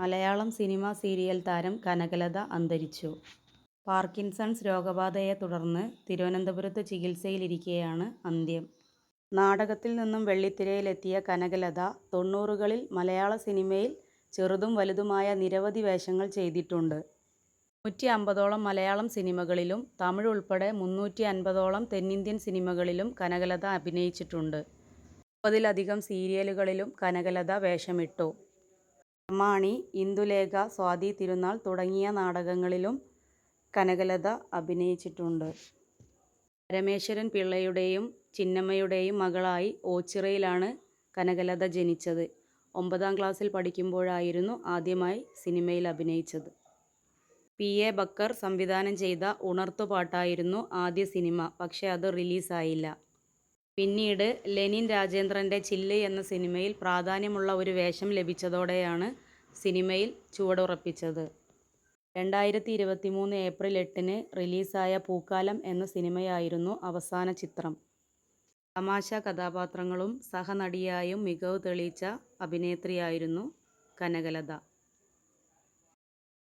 Malayalam cinema serial താരം കനകലത അന്തരിച്ചു. Parkinson's രോഗബാധയെ തുടർന്ന് തിരുവനന്തപുരത്ത് ചികിത്സയിലിരിക്കെയാണ് അന്ത്യം. നാടകത്തിൽ നിന്നും വെള്ളിത്തിരയിലെത്തിയ കനകലത തൊണ്ണൂറുകളിൽ മലയാള സിനിമയിൽ ചെറുതും വലുതുമായ നിരവധി വേഷങ്ങൾ ചെയ്തിട്ടുണ്ട്. നൂറ്റി അമ്പതോളം മലയാളം സിനിമകളിലും തമിഴ് ഉൾപ്പെടെ മുന്നൂറ്റി അൻപതോളം തെന്നിന്ത്യൻ സിനിമകളിലും കനകലത അഭിനയിച്ചിട്ടുണ്ട്. മുപ്പതിലധികം സീരിയലുകളിലും കനകലത വേഷമിട്ടു. പ്രമാണി, ഇന്ദുലേഖ, സ്വാതി തിരുനാൾ തുടങ്ങിയ നാടകങ്ങളിലും കനകലത അഭിനയിച്ചിട്ടുണ്ട്. പരമേശ്വരൻ പിള്ളയുടെയും ചിന്നമ്മയുടെയും മകളായി ഓച്ചിറയിലാണ് കനകലത ജനിച്ചത്. ഒമ്പതാം ക്ലാസ്സിൽ പഠിക്കുമ്പോഴായിരുന്നു ആദ്യമായി സിനിമയിൽ അഭിനയിച്ചത്. പി. എ. ബക്കർ സംവിധാനം ചെയ്ത ഉണർത്തുപാട്ടായിരുന്നു ആദ്യ സിനിമ. പക്ഷേ അത് റിലീസായില്ല. പിന്നീട് ലെനിൻ രാജേന്ദ്രന്റെ ചില്ല് എന്ന സിനിമയിൽ പ്രാധാന്യമുള്ള ഒരു വേഷം ലഭിച്ചതോടെയാണ് സിനിമയിൽ ചുവടുറപ്പിച്ചത്. രണ്ടായിരത്തി ഇരുപത്തി മൂന്ന് ഏപ്രിൽ എട്ടിന് റിലീസായ പൂക്കാലം എന്ന സിനിമയായിരുന്നു അവസാന ചിത്രം. തമാശ കഥാപാത്രങ്ങളും സഹനടിയായും മികവ് തെളിയിച്ച അഭിനേത്രിയായിരുന്നു കനകലത.